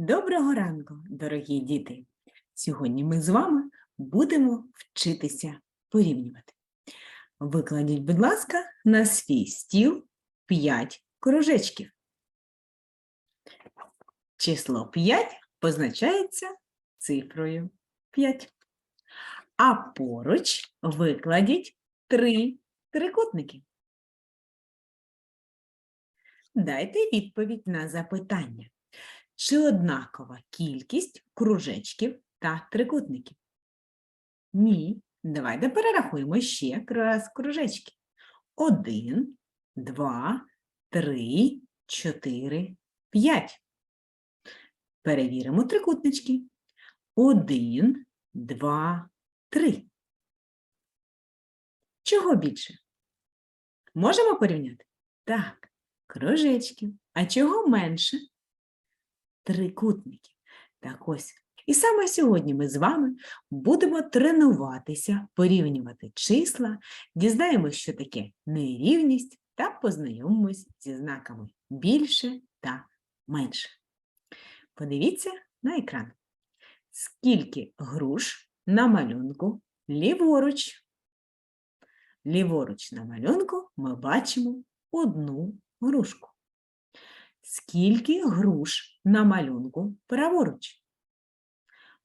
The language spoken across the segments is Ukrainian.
Доброго ранку, дорогі діти! Сьогодні ми з вами будемо вчитися порівнювати. Викладіть, будь ласка, на свій стіл 5 кружечків. Число 5 позначається цифрою 5. А поруч викладіть 3 трикутники. Дайте відповідь на запитання. Чи однакова кількість кружечків та трикутників? Ні. Давайте перерахуємо ще раз кружечки. Один, два, три, чотири, п'ять. Перевіримо трикутнички. Один, два, три. Чого більше? Можемо порівняти? Так, кружечків. А чого менше? Трикутників. Так ось. І саме сьогодні ми з вами будемо тренуватися, порівнювати числа, дізнаємося, що таке нерівність та познайомимось зі знаками більше та менше. Подивіться на екран. Скільки груш на малюнку ліворуч. Ліворуч на малюнку ми бачимо одну грушку. Скільки груш на малюнку праворуч?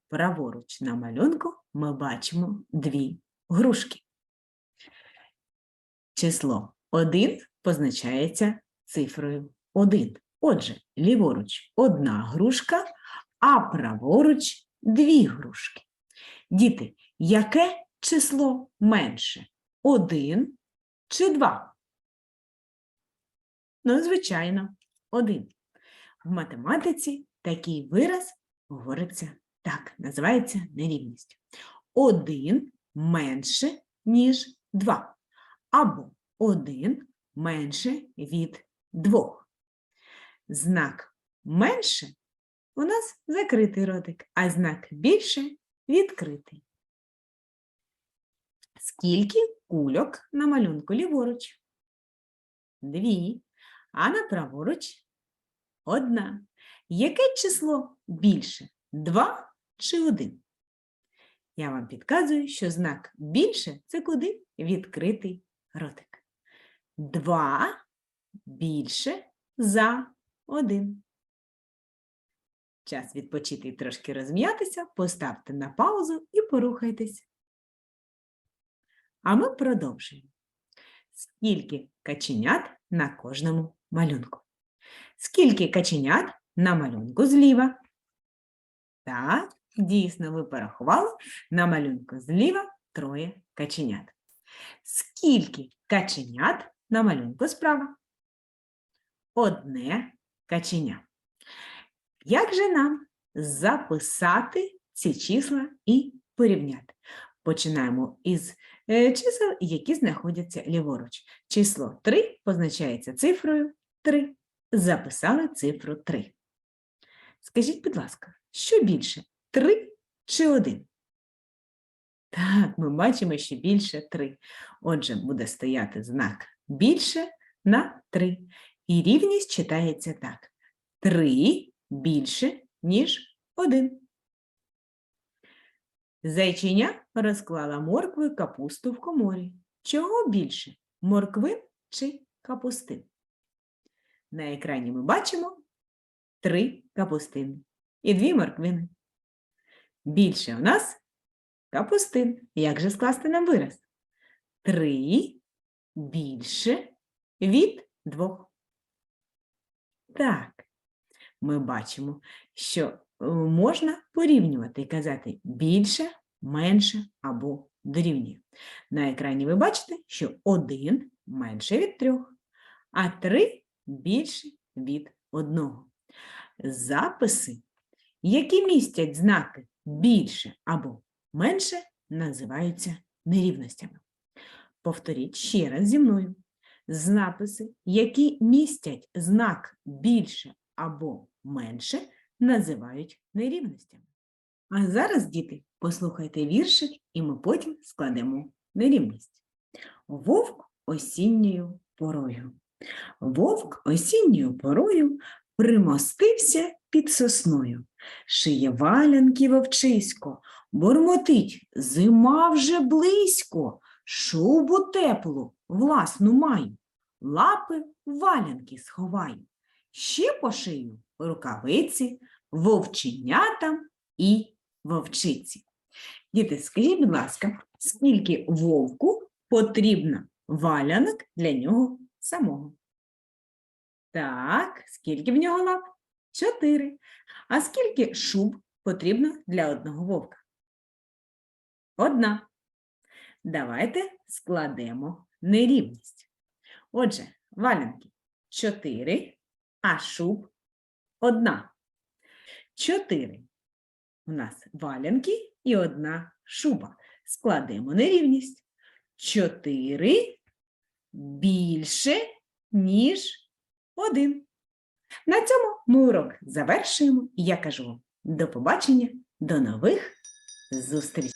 Праворуч на малюнку ми бачимо дві грушки. Число 1 позначається цифрою 1. Отже, ліворуч одна грушка, а праворуч дві грушки. Діти, яке число менше? 1 чи 2? Ну, звичайно, 1. В математиці такий вираз говориться так, називається нерівність. 1 менше, ніж 2. Або 1 менше від 2. Знак менше у нас закритий ротик, а знак більше відкритий. Скільки кульок на малюнку ліворуч? Дві. А на праворуч одна. Яке число більше? Два чи один? Я вам підказую, що знак більше це куди відкритий ротик. Два більше за один. Час відпочити і трошки розм'ятися, поставте на паузу і порухайтесь. А ми продовжуємо. Скільки каченят на кожному малюнку? Скільки каченят на малюнку зліва? Так, дійсно, ви порахували на малюнку зліва троє каченят. Скільки каченят на малюнку справа? Одне каченя. Як же нам записати ці числа і порівняти? Починаємо із е, чисел, які знаходяться ліворуч. Число 3 позначається цифрою 3. Записали цифру 3. Скажіть, будь ласка, що більше 3 чи 1? Так, ми бачимо, що більше 3. Отже, буде стояти знак більше на 3. І рівність читається так: 3 більше, ніж 1. Зайчиня розклала моркву і капусту в коморі. Чого більше? Моркви чи капусти? На екрані ми бачимо три капустини і дві морквини. Більше у нас капустин. Як же скласти нам вираз? Три більше від двох. Так, ми бачимо, що е, можна порівнювати і казати більше, менше або дорівнює. На екрані ви бачите, що один менше від трьох, а три більше від одного. Записи, які містять знаки більше або менше, називаються нерівностями. Повторіть ще раз зі мною. Записи, які містять знак більше або менше, називають нерівностями. А зараз, діти, послухайте віршик, і ми потім складемо нерівність. Вовк осінньою порою. Вовк осінньою порою примостився під сосною. Шиє валянки вовчисько, бурмотить, зима вже близько, шубу теплу власну маю, лапи валянки сховаю, ще пошию рукавиці вовченятам і вовчиці. Діти, скажіть, будь ласка, скільки вовку потрібно валянок для нього самого? Так, скільки в нього лап? Чотири. А скільки шуб потрібно для одного вовка? Одна. Давайте складемо нерівність. Отже, валянки чотири, а шуб одна. Чотири. У нас валянки і одна шуба. Складемо нерівність. Чотири більше, ніж один. На цьому ми урок завершуємо. І я кажу вам до побачення, до нових зустрічей.